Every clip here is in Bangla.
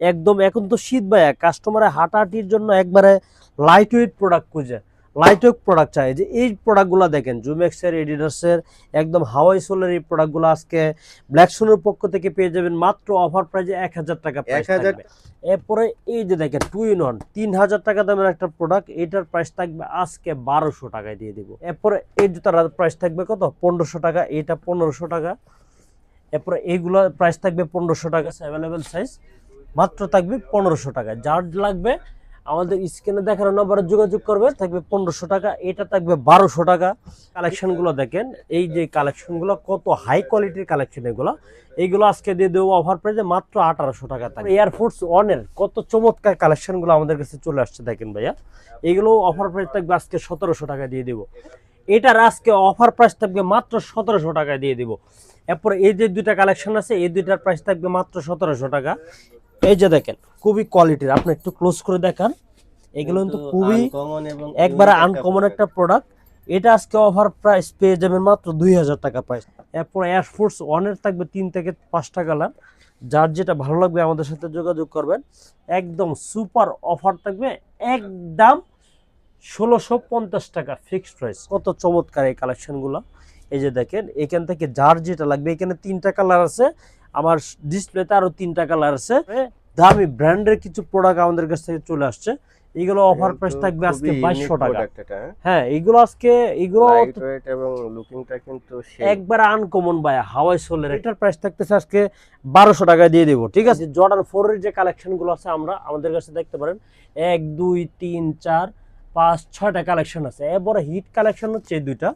একদম এখন তো শীত ভাইয়া কাস্টমারে হাঁটাহাঁটির জন্য একবারে লাইট ওয়েট প্রোডাক্ট খুঁজে লাইট ওয়েট প্রোডাক্ট চাই যে এই প্রোডাক্টগুলো দেখেন জুমেক্সের এডিডাসের একদম হাওয়াই সোলের এই প্রোডাক্টগুলো আজকে ব্ল্যাক সোনের পক্ষ থেকে পেয়ে যাবেন মাত্র অফার প্রাইজে এক হাজার টাকা প্রাইস 1000 এরপরে এই যে দেখেন টু ইন ওয়ান তিন হাজার টাকা দামের একটা প্রোডাক্ট এটার প্রাইস থাকবে আজকে বারোশো টাকায় দিয়ে দিব। এরপরে এই জুতার প্রাইস থাকবে কত? পনেরোশো টাকা এটা পনেরোশো টাকা। এরপরে এইগুলো প্রাইস থাকবে পনেরোশো টাকা অ্যাভেলেবেল সাইজ মাত্র থাকবে পনেরোশো টাকা। যার লাগবে আমাদের স্ক্রিনে দেখানো নম্বরে যোগাযোগ করবে, থাকবে পনেরোশো টাকা, এটা থাকবে বারোশো টাকা। কালেকশনগুলো দেখেন, এই যে কালেকশনগুলো কত হাই কোয়ালিটির কালেকশন এগুলো, এইগুলো আজকে দিয়ে দেবো অফার প্রাইজে মাত্র আঠারোশো টাকা থাকবে। এয়ারফোর্স ওয়ানের কত চমৎকার কালেকশনগুলো আমাদের কাছে চলে আসছে দেখেন ভাইয়া। এইগুলো অফার প্রাইস থাকবে আজকে সতেরোশো টাকা দিয়ে দেবো। এটার আজকে অফার প্রাইস থাকবে মাত্র সতেরোশো টাকা দিয়ে দেবো। এরপরে এই যে দুইটা কালেকশন আছে, এই দুইটার প্রাইস থাকবে মাত্র সতেরোশো টাকা। এই যে দেখেন খুবই কোয়ালিটির আপনি একটু ক্লোজ করে দেখান। এগুলো কিন্তু খুবই একবারে আনকমন একটা প্রোডাক্ট এটা আজকে অফার প্রাইস পেয়ে যাবেন মাত্র দুই হাজার টাকা প্রাইস এরপর এয়ারফোর্স ওয়ানের থাকবে তিন থেকে পাঁচটা কালার যার যেটা ভালো লাগবে আমাদের সাথে যোগাযোগ করবেন। একদম সুপার অফার থাকবে একদম ষোলোশো পঞ্চাশ টাকা ফিক্সড প্রাইস কত চমৎকার এই কালেকশনগুলো এই যে দেখেন এখান থেকে যার যেটা লাগবে এখানে তিনটা কালার আছে। আমার ডিসপ্লেতে আরও তিনটা কালার আছে। দামি ব্র্যান্ডের কিছু প্রোডাক্ট আমাদের কাছ থেকে চলে আসছে। এগুলো অফার প্রাইস থাকবে আজকে খুবই বাইশশো unique টাকা। হ্যাঁ? হ্যাঁ এগুলো আজকে এগুলো এবং লুকিংটা কিন্তু একবার আনকমন ভাই হাওয়াই সোলের। এটার প্রাইস থাকতেছে আজকে বারোশো টাকা দিয়ে দেবো ঠিক আছে? জর্ডান ফোর এর যে কালেকশনগুলো আছে আমরা আমাদের কাছে দেখতে পারেন। এক দুই তিন চার পাঁচ ছয়টা কালেকশন আছে। এরপরে হিট কালেকশন হচ্ছে এই দুইটা।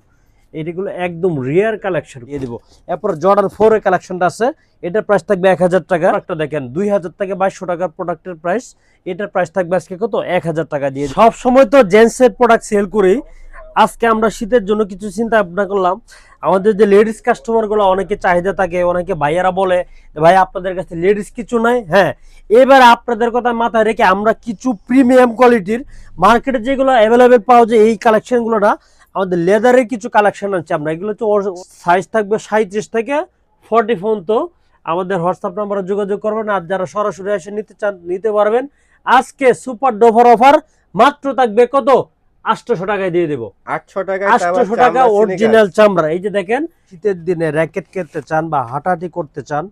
এটিগুলো একদম রিয়ার কালেকশন দিয়ে দিব। এরপর জর্ডান ফোর এর কালেকশনটা আছে। এটার প্রাইস থাকবে এক হাজার টাকা। একটা দেখেন দুই হাজার থেকে বাইশশো টাকার প্রোডাক্টের প্রাইস এটার প্রাইস থাকবে আজকে কত? এক হাজার টাকা দিয়ে সব সময় তো জেন্টসের প্রোডাক্ট সেল করি। আজকে আমরা শীতের জন্য কিছু চিন্তা ভাবনা করলাম। আমাদের যে লেডিস কাস্টমারগুলো অনেকে চাহিদা থাকে অনেকে ভাইয়ারা বলে ভাই আপনাদের কাছে লেডিস কিছু নাই? হ্যাঁ এবার আপনাদের কথা মাথায় রেখে আমরা কিছু প্রিমিয়াম কোয়ালিটির মার্কেটে যেগুলো অ্যাভেলেবেল পাওয়া যায় এই কালেকশনগুলো না আমাদের লেদারের কিছু কালেকশন আছে আমরা। এগুলো হচ্ছে সাইজ থাকবে সাঁত্রিশ থেকে ফর্টি ফোন তো আমাদের হোয়াটসঅ্যাপ নাম্বারে যোগাযোগ করবেন আর যারা সরাসরি এসে নিতে চান নিতে পারবেন। আজকে সুপার ডোভার অফার মাত্র থাকবে কত? আটশোশো টাকায় দিয়ে দেবো। 800 টাকায় তাও আবার আটশোশো টাকা অরিজিনাল চামড়া। এই যে দেখেন শীতের দিনে র্যাকেট খেলতে চান বা হাঁটাহাঁটি করতে চান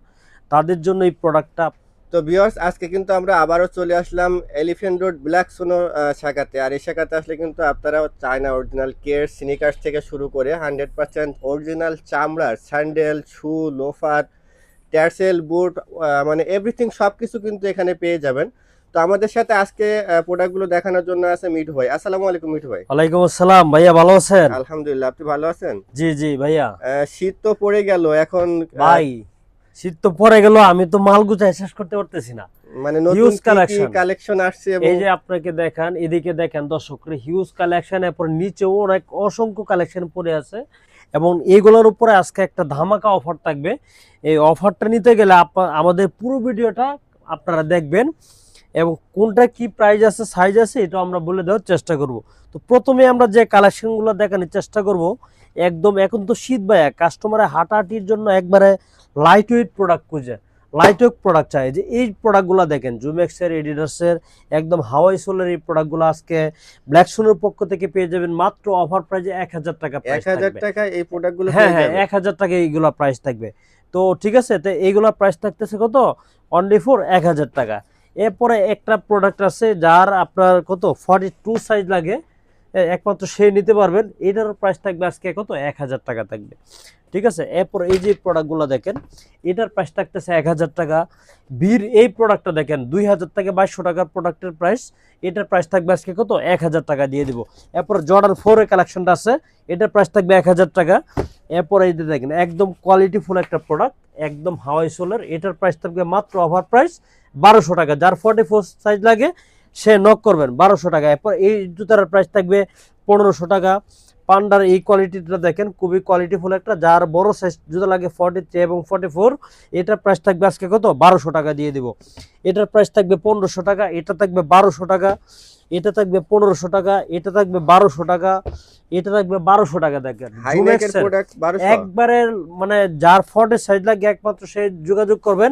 তাদের জন্য এই প্রোডাক্টটা তো ভিউয়ার্স আজকে কিন্তু আমরা আবারও চলে আসলাম এলিফ্যান্ট রোড ব্ল্যাক সোনো শাখাতে। আর এই শাখাতে আসলে কিন্তু আপনারা চায়না অরিজিনাল কেয়ার সিনিকার্স থেকে শুরু করে হান্ড্রেড পার্সেন্ট অরিজিনাল চামড়ার sandal shoe loafer tassel boot মানে এভরিথিং সব কিছু কিন্তু এখানে পেয়ে যাবেন। তো আমাদের সাথে আজকে প্রোডাক্টগুলো দেখানোর জন্য আছে মিঠু ভাই। আসসালামু আলাইকুম মিঠু ভাই। ওয়ালাইকুম আসসালাম। ভাইয়া ভালো আছেন? আলহামদুলিল্লাহ আপনি ভালো আছেন? জি জি ভাইয়া। শীত তো পড়ে গেল এখন ভাই শীত তো পরে গেল আমি তো মাল গুছাই শেষ করতে পারতেছি না। মানে huge collection। কালেকশন আসছে এই যে আপনাকে দেখান এদিকে দেখেন দর্শকরা হিউজ কালেকশন এরপর নিচেও অনেক অসংখ্য কালেকশন পড়ে আছে। এবং এইগুলোর উপরে আজকে একটা ধামাকা অফার থাকবে। এই অফারটা নিতে গেলে আমাদের পুরো ভিডিওটা আপনারা দেখবেন এবং কোনটা কি প্রাইস আছে সাইজ আছে এটা আমরা বলে দেওয়ার চেষ্টা করব। তো প্রথমে আমরা যে কালেকশনগুলো দেখানোর চেষ্টা করব একদম এখন তো শীত ভাইয়া কাস্টমারের হাঁটাহাঁটির জন্য একবারে লাইট ওয়েট প্রোডাক্ট খুঁজে। লাইট ওয়েট প্রোডাক্ট চাই যে এই প্রোডাক্টগুলো দেখেন জুমেক্সের এডিডাসের একদম হাওয়াই সোলের এই প্রোডাক্টগুলো আজকে ব্ল্যাক সোনের পক্ষ থেকে পেয়ে যাবেন মাত্র অফার প্রাইজে এক হাজার টাকা এক হাজার টাকায় এই প্রোডাক্টগুলো হ্যাঁ হ্যাঁ এক হাজার টাকা এইগুলো প্রাইস থাকবে। তো ঠিক আছে তো এইগুলো প্রাইস থাকতেছে কত? অনলি ফোর এক হাজার টাকা। এরপরে একটা প্রোডাক্ট আছে যার আপনার কত? ফর্টি টু সাইজ লাগে। একমাত্র সে নিতে পারবেন। এটার প্রাইস থাকবে আজকে কত? এক হাজার টাকা থাকবে। ঠিক আছে? এরপর এই যে প্রোডাক্টগুলো দেখেন, এটার প্রাইস থাকতেছে এক হাজার টাকা। বীর এই প্রোডাক্টটা দেখেন, দুই হাজার থেকে বাইশশো টাকার প্রোডাক্টের প্রাইস এটার প্রাইস থাকবে আজকে কত? এক হাজার টাকা দিয়ে দিব। এরপর জর্ডান ফোরের কালেকশনটা আছে, এটার প্রাইস থাকবে এক হাজার টাকা। এরপর এই যে দেখেন, একদম কোয়ালিটিফুল একটা প্রোডাক্ট একদম হাওয়াই সোলের। এটার প্রাইস থাকবে মাত্র অফার প্রাইস বারোশো টাকা। যার ফর্টি ফোর সাইজ লাগে সে নক করবেন বারোশো টাকা। এরপর এই জুতার প্রাইস থাকবে পনেরোশো টাকা। পান্ডার এই কোয়ালিটিটা দেখেন খুবই কোয়ালিটিফুল একটা। যার বড় সাইজ জুতা লাগে ফর্টি থ্রি এবং ফর্টি ফোর এটার প্রাইস থাকবে আজকে কত? বারোশো টাকা দিয়ে দিব। এটার প্রাইস থাকবে পনেরোশো টাকা এটা থাকবে বারোশো টাকা এটা থাকবে পনেরোশো টাকা এটা থাকবে বারোশো টাকা এটা থাকবে বারোশো টাকা দেখেন। হাই Jumex নেকের এর প্রোডাক্ট 1200 একবারে মানে যার ফর্টের সাইজ লাগে একমাত্র সে যোগাযোগ করবেন।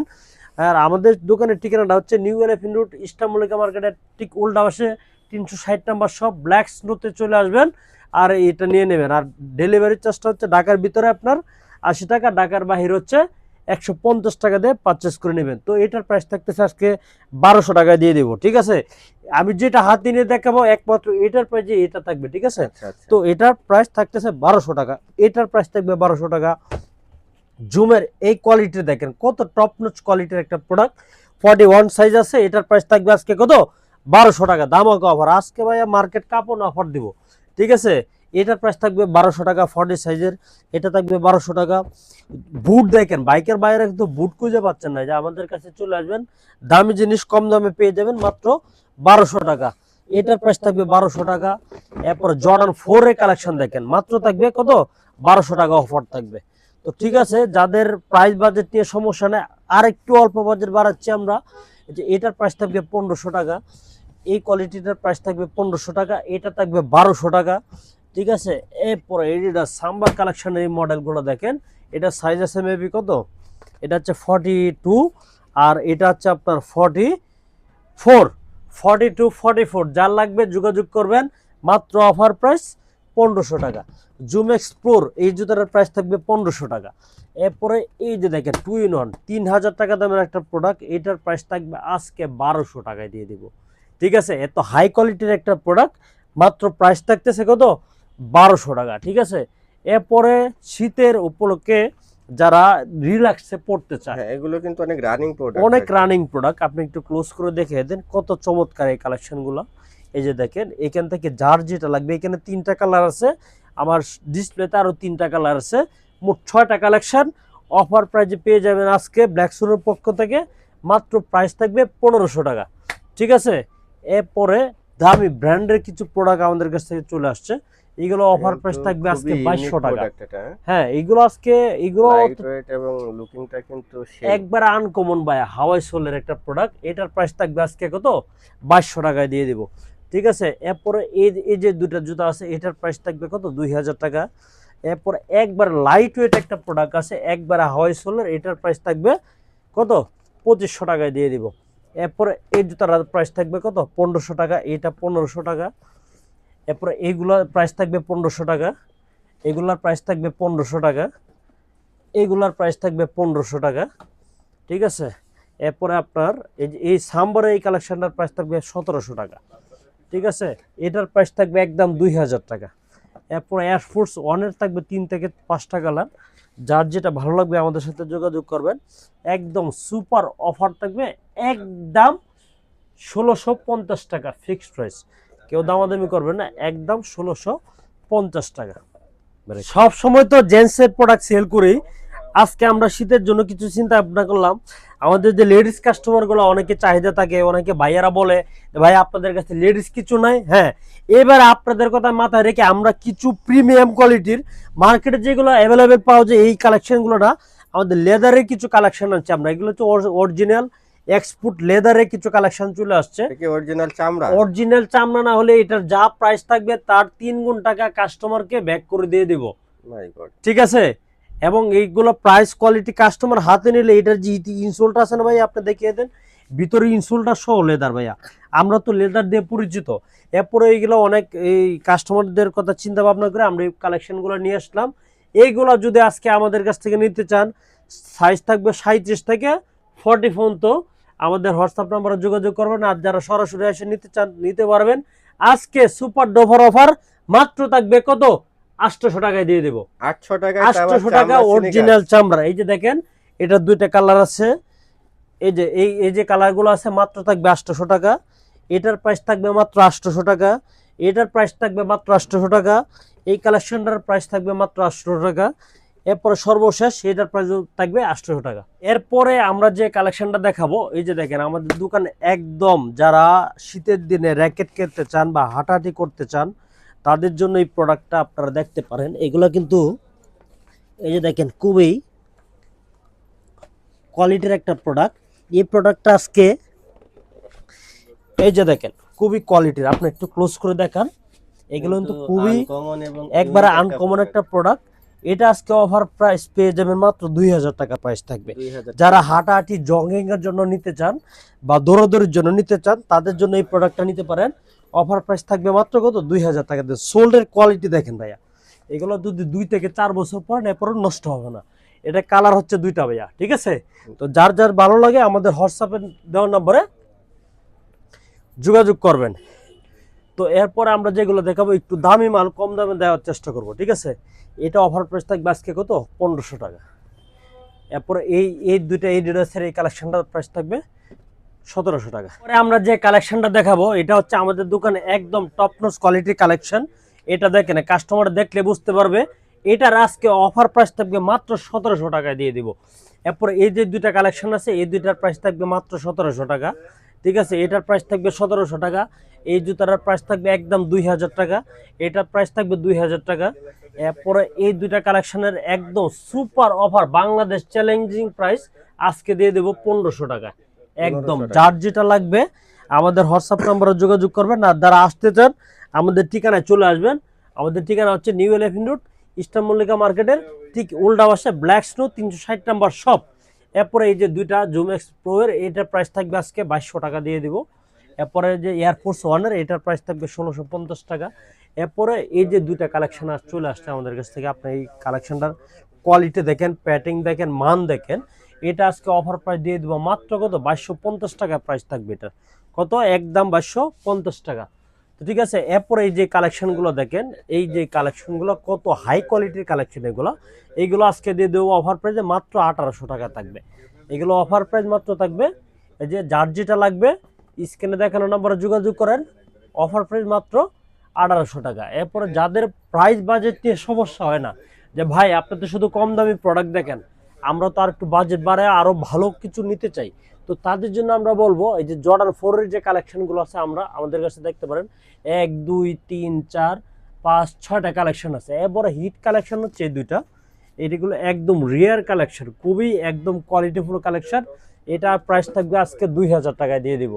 আর আমাদের দোকানের ঠিকানাটা হচ্ছে নিউ এলিফেন্ট রোড ইস্টামলিকা মার্কেটের ঠিক উল্টা পাশে তিনশো ষাট নাম্বার সব ব্ল্যাক স্নোতে চলে আসবেন আর এটা নিয়ে নেবেন। আর ডেলিভারি চার্জটা হচ্ছে ঢাকার ভিতরে আপনার আশি টাকা ঢাকার বাহির হচ্ছে একশো পঞ্চাশ টাকা দিয়ে পারচেস করে নেবেন। তো এটার প্রাইস থাকতেছে আজকে বারোশো টাকা দিয়ে দেবো ঠিক আছে? আমি যেটা হাতে নিয়ে দেখাবো একমাত্র এটার প্রাইজে এটা থাকবে ঠিক আছে? আচ্ছা আচ্ছা। তো এটার প্রাইস থাকতেছে বারোশো টাকা এটার প্রাইস থাকবে বারোশো টাকা। জুমের এই কোয়ালিটি দেখেন, কত টপ নচ কোয়ালিটির একটা প্রোডাক্ট ফর্টি ওয়ান সাইজ আছে, এটার প্রাইস থাকবে আজকে কত? বারোশো টাকা দামাকে অফার আজকে ভাইয়া মার্কেট কাপড় অফার দিব, ঠিক আছে? এটার প্রাইস থাকবে বারোশো টাকা ফর্টি সাইজের এটা থাকবে বারোশো টাকা। বুট দেখেন, বাইকের বাইরে কিন্তু বুট খুঁজে পাচ্ছেন না যে আমাদের কাছে চলে আসবেন, দামি জিনিস কম দামে পেয়ে যাবেন মাত্র বারোশো টাকা। এটার প্রাইস থাকবে বারোশো টাকা। এরপর জর্ডান ফোর এর কালেকশন দেখেন, মাত্র থাকবে কত? বারোশো টাকা অফার থাকবে। তো ঠিক আছে, যাদের প্রাইস বাজেট নিয়ে সমস্যা নেই আর একটু অল্প বাজেট বাড়াচ্ছি আমরা। যে এটার প্রাইস থাকবে পনেরোশো টাকা। এই কোয়ালিটিটার প্রাইস থাকবে পনেরোশো টাকা, এটা থাকবে বারোশো টাকা। ঠিক আছে, এরপরে এটা সাম্বার কালেকশনের এই মডেলগুলো দেখেন, এটা সাইজ আছে মেবি কত? এটা হচ্ছে ফর্টি টু আর এটা হচ্ছে আপনার forty four forty two forty four যার লাগবে যোগাযোগ করবেন, মাত্র অফার প্রাইস পনেরোশো টাকা। জুম এক্সপ্লোর এই জুতাটার প্রাইস থাকবে পনেরোশো টাকা। এরপরে এই যে দেখেন টু ইন ওয়ান তিন হাজার টাকা দামের একটা প্রোডাক্ট এটার প্রাইস থাকবে আজকে বারোশো টাকায় দিয়ে দিব। ঠিক আছে? এত হাই কোয়ালিটির একটা প্রোডাক্ট মাত্র প্রাইস থাকতেছে কত? বারোশো টাকা ঠিক আছে? এরপরে শীতের উপলক্ষে যারা রিল্যাক্সে পড়তে চায় হ্যাঁ এগুলো কিন্তু অনেক রানিং প্রোডাক্ট অনেক রানিং প্রোডাক্ট আপনি একটু ক্লোজ করে দেখে দেন কত চমৎকার এই কালেকশনগুলো এই যে দেখেন এখান থেকে যার যেটা লাগবে এখানে তিনটা কালার আছে। আমার ডিসপ্লেতে আরও তিনটা কালার আছে। মোট ছয়টা কালেকশন অফার প্রাইজে পেয়ে যাবেন আজকে ব্ল্যাক সোনের পক্ষ থেকে। মাত্র প্রাইস থাকবে পনেরোশো টাকা। ঠিক আছে? এরপরে দামি ব্র্যান্ডের কিছু প্রোডাক্ট আমাদের কাছ থেকে চলে আসছে। এইগুলো অফার প্রাইস থাকবে আজকে বাইশশো টাকা। হ্যাঁ? এইগুলো আজকে এইগুলো এবং লুকিংটা কিন্তু একবার আনকমন বাই হাওয়াই সোলের একটা প্রোডাক্ট এটার প্রাইস থাকবে আজকে কত? বাইশশো টাকায় দিয়ে দিব। ঠিক আছে? এরপরে এই এই যে দুটা জুতা আছে, এটার প্রাইস থাকবে কত? দুই হাজার টাকা। এরপর একবার লাইট ওয়েট একটা প্রোডাক্ট আছে, একবার হাওয়াই সোলের, এটার প্রাইস থাকবে কত? পঁচিশশো টাকায় দিয়ে দিব। এরপরে এই জুতার প্রাইস থাকবে কত? পনেরোশো টাকা, এটা পনেরোশো টাকা। এরপরে এইগুলোর প্রাইস থাকবে পনেরোশো টাকা। এগুলার প্রাইস থাকবে পনেরোশো টাকা। এইগুলার প্রাইস থাকবে পনেরোশো টাকা। ঠিক আছে? এরপরে আপনার এই যে, এই সাম্বারের এই কালেকশানটার প্রাইস থাকবে সতেরোশো টাকা। ঠিক আছে? এটার প্রাইস থাকবে একদম দুই হাজার টাকা। এরপরে এয়ারফোর্স ওয়ানের থাকবে তিন থেকে পাঁচটা কালার যার যেটা ভালো লাগবে আমাদের সাথে যোগাযোগ করবেন। একদম সুপার অফার থাকবে একদম ষোলোশো পঞ্চাশ টাকা ফিক্সড প্রাইস কেউ দামাদামি করবে না একদম ষোলোশো পঞ্চাশ টাকা। সব সময় তো জেন্টসের প্রোডাক্ট সেল করি। আজকে আমরা শীতের জন্য কিছু চিন্তা ভাবনা করলাম। আমাদের যে লেডিস কাস্টমারগুলো অনেকে চাহিদা থাকে অনেকে ভাইয়ারা বলে ভাই আপনাদের কাছে লেডিস কিছু নাই? হ্যাঁ এবার আপনাদের কথা মাথায় রেখে আমরা কিছু প্রিমিয়াম কোয়ালিটির মার্কেটে যেগুলো অ্যাভেলেবেল পাওয়া যায় এই কালেকশনগুলো না আমাদের লেদারের কিছু কালেকশন আছে আমরা। এগুলো হচ্ছে অরিজিনাল এক্সপোর্ট লেদারের কিছু কালেকশন চলে আসছে। অরিজিনাল চামড়া? অরিজিনাল চামড়া না হলে এটার যা প্রাইস থাকবে তার তিন গুণ টাকা কাস্টমারকে ব্যাক করে দিয়ে দেব। ঠিক আছে? এবং এইগুলো প্রাইস কোয়ালিটি কাস্টমার হাতে নিলে এটার যে ইনসোলটা আছে না ভাই আপনি দেখিয়ে দেন। ভিতরে ইনসোলটা সহ লেদার ভাইয়া। আমরা তো লেদার দিয়ে পরিচিত। এরপরে এইগুলো অনেক এই কাস্টমারদের কথা চিন্তা ভাবনা করে আমরা এই কালেকশনগুলো নিয়ে আসলাম। এইগুলো যদি আজকে আমাদের কাছ থেকে নিতে চান সাইজ থাকবে সাঁত্রিশ থেকে ফর্টি ফোন তো আমাদের হোয়াটসঅ্যাপ নাম্বারে যোগাযোগ করবেন আর যারা সরাসরি এসে নিতে চান, নিতে পারবেন, আজকে সুপার ডোভার অফার মাত্র থাকবে কত? আটশোশো টাকায় দিয়ে দেবো। আটশো টাকা আটশোশো টাকা অরিজিনাল চামড়া। এই যে দেখেন এটা দুইটা কালার আছে। এই যে এই এই যে কালারগুলো আছে মাত্র থাকবে আটশোশো টাকা। এটার প্রাইস থাকবে মাত্র আটশোশো টাকা। এটার প্রাইস থাকবে মাত্র আটশোশো টাকা। এই কালেকশনটার প্রাইস থাকবে মাত্র আটশোশো টাকা। এরপরে সর্বশেষ এটার প্রাইস থাকবে আটশোশো টাকা। এরপরে আমরা যে কালেকশনটা দেখাবো এই যে দেখেন আমাদের দোকানে একদম যারা শীতের দিনে র্যাকেট কিনতে চান বা হাঁটাহাঁটি করতে চান তাদের জন্য এই প্রোডাক্টটা আপনারা দেখতে পারেন। এগুলো কিন্তু এই যে দেখেন খুবই কোয়ালিটির একটা প্রোডাক্ট এই প্রোডাক্টটা আজকে এই যে দেখেন খুবই কোয়ালিটির আপনি একটু ক্লোজ করে দেখান। এগুলো কিন্তু খুবই একবারে আনকমন একটা প্রোডাক্ট এটা আজকে অফার প্রাইস পেয়ে যাবেন মাত্র দুই হাজার টাকা প্রাইস থাকবে। যারা হাঁটাহাঁটি জগিং এর জন্য নিতে চান বা দৌড়াদৌড়ির জন্য নিতে চান তাদের জন্য এই প্রোডাক্টটা নিতে পারেন। অফার প্রাইস থাকবে মাত্র কত? দুই হাজার টাকা দিয়ে। সোল্ডের কোয়ালিটি দেখেন ভাইয়া। এগুলো যদি দুই থেকে চার বছর পর এরপরও নষ্ট হবে না। এটা কালার হচ্ছে দুইটা ভাইয়া, ঠিক আছে? তো যার যার ভালো লাগে আমাদের হোয়াটসঅ্যাপে দেওয়ার নম্বরে যোগাযোগ করবেন। তো এরপরে আমরা যেগুলো দেখাবো, একটু দামি মাল, কম দামে দেওয়ার চেষ্টা করব, ঠিক আছে? এটা অফার প্রাইস থাকবে আজকে কত? পনেরোশো টাকা। এরপরে এই এই দুইটা এই ড্রেসের এই কালেকশনটার প্রাইস থাকবে সতেরোশো টাকা। পরে আমরা যে কালেকশনটা দেখাবো, এটা হচ্ছে আমাদের দোকানে একদম টপ নোস কোয়ালিটির কালেকশন এটা দেখেন কাস্টমার দেখলে বুঝতে পারবে, এটার আজকে অফার প্রাইস থাকবে মাত্র সতেরোশো টাকায় দিয়ে দিব। এরপরে এই যে দুইটা কালেকশন আছে, এই দুইটার প্রাইস থাকবে মাত্র সতেরোশো টাকা। ঠিক আছে, এটার প্রাইস থাকবে সতেরোশো টাকা। এই জুতাটার প্রাইস থাকবে একদম দুই হাজার টাকা। এটার প্রাইস থাকবে দুই হাজার টাকা। এরপরে এই দুইটা কালেকশনের একদম super offer Bangladesh challenging price আজকে দিয়ে দেবো পনেরোশো টাকা। একদম 1500 যার যেটা লাগবে আমাদের হোয়াটসঅ্যাপ নাম্বারে যোগাযোগ করবেন। আর যারা আসতে চান আমাদের ঠিকানায় চলে আসবেন। আমাদের ঠিকানা হচ্ছে new elephant road eastern Mallika মার্কেটের ঠিক উল্টা পাশে ব্ল্যাক স্নো তিনশো ষাট নাম্বার শপ এরপরে এই যে দুইটা জুম এক্স প্রো এটার প্রাইস থাকবে আজকে বাইশশো টাকা দিয়ে দিব। এরপরে যে এয়ারফোর্স ওয়ানের এটার প্রাইস থাকবে ষোলোশো পঞ্চাশ টাকা। এরপরে এই যে দুইটা কালেকশন আস চলে আসছে আমাদের কাছ থেকে। আপনি এই কালেকশনটার কোয়ালিটি দেখেন প্যাটিং দেখেন মান দেখেন। এটা আজকে অফার প্রাইস দিয়ে দেবো মাত্র কত? বাইশশো পঞ্চাশ টাকা প্রাইস থাকবে এটা কত? একদম বাইশশো পঞ্চাশ টাকা। তো ঠিক আছে, এরপরে এই যে কালেকশনগুলো দেখেন, এই যে কালেকশনগুলো কত হাই কোয়ালিটির কালেকশন এগুলো, এইগুলো আজকে দিয়ে দেবো অফার প্রাইসে মাত্র আঠারোশো টাকা থাকবে। এগুলো অফার প্রাইস মাত্র থাকবে, এই যে যার যেটা লাগবে স্ক্রিনে দেখানো নম্বরে যোগাযোগ করেন অফার প্রাইস মাত্র আঠারোশো টাকা। এরপরে যাদের প্রাইস বাজেট নিয়ে সমস্যা হয় না, যে ভাই, আপনি তো শুধু কম দামি প্রোডাক্ট দেখেন আমরা তো আর একটু বাজেট বাড়ায় আরও ভালো কিছু নিতে চাই। তো তাদের জন্য আমরা বলব, এই যে জর্ডান ফোরের যে কালেকশনগুলো আছে, আমরা আমাদের কাছে দেখতে পারেন, এক, দুই, তিন, চার, পাঁচ, ছয়টা কালেকশন আছে। এরপরে হিট কালেকশন হচ্ছে এই দুইটা। এটিগুলো একদম রিয়ার কালেকশন খুবই একদম কোয়ালিটিফুল কালেকশন এটা প্রাইস থাকবে আজকে দুই হাজার টাকায় দিয়ে দিব।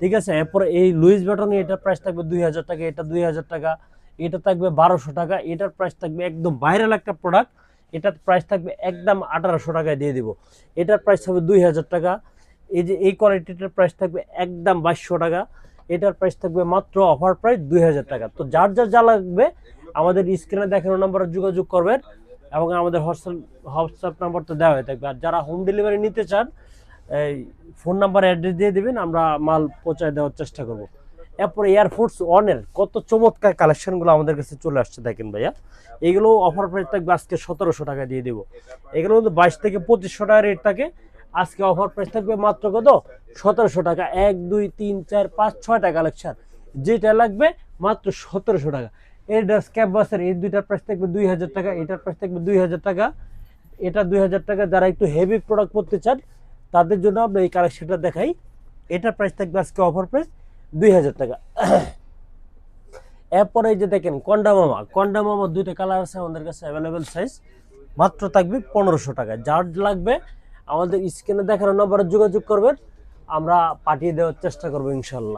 ঠিক আছে? এরপরে এই লুইস ব্যাটন এটার প্রাইস থাকবে দুই হাজার টাকা, এটা দুই হাজার টাকা, এটা থাকবে বারোশো টাকা, এটার প্রাইস থাকবে একদম ভাইরাল একটা প্রোডাক্ট এটার প্রাইস থাকবে একদম আঠারোশো টাকায় দিয়ে দিব। এটার প্রাইস হবে দুই হাজার টাকা। এই যে, এই কোয়ালিটিটার প্রাইস থাকবে একদম বাইশশো টাকা। এটার প্রাইস থাকবে মাত্র অফার প্রাইস দুই হাজার টাকা। তো যার যার যা লাগবে, আমাদের স্ক্রিনে দেখানো নাম্বারে যোগাযোগ করবেন এবং আমাদের হোয়াটসঅ্যাপ হোয়াটসঅ্যাপ নাম্বার তো দেওয়া হয়ে থাকবে। আর যারা হোম ডেলিভারি নিতে চান, এই ফোন নাম্বার অ্যাড্রেস দিয়ে দিবেন, আমরা মাল পৌঁছায় দেওয়ার চেষ্টা করব। এরপর এয়ারফোর্স ওয়ানের কত চমৎকার কালেকশনগুলো আমাদের কাছে চলে আসছে দেখেন ভাইয়া। এগুলো অফার প্রাইস থাকবে আজকে সতেরোশো টাকা দিয়ে দেবো। এগুলো কিন্তু বাইশ থেকে পঁচিশশো টাকা রেট থাকে। আজকে অফার প্রাইস থাকবে মাত্র কত? সতেরোশো টাকা। এক, দুই, তিন, চার, পাঁচ ছয়টা কালেকশন যেটা লাগবে মাত্র সতেরোশো টাকা। এর স্ক্যাপ বাসের এই দুইটার প্রাইস থাকবে দুই হাজার টাকা, এটার প্রাইস থাকবে দুই হাজার টাকা। এটা দুই হাজার টাকা যারা একটু হেভি প্রোডাক্ট করতে চান, তাদের জন্য আমরা এই কালেকশনটা দেখাই। এটার প্রাইস থাকবে আজকে অফার প্রাইস দুই হাজার টাকা। এরপরে যে দেখেন কন্ডা মামা কন্ডা মামা দুইটা কালার আছে আমাদের কাছে অ্যাভেলেবেল সাইজ মাত্র থাকবে পনেরোশো টাকা। যার লাগবে আমাদের স্ক্রিনে দেখানো নম্বরে যোগাযোগ করবেন। আমরা পাঠিয়ে দেওয়ার চেষ্টা করব ইনশাল্লাহ।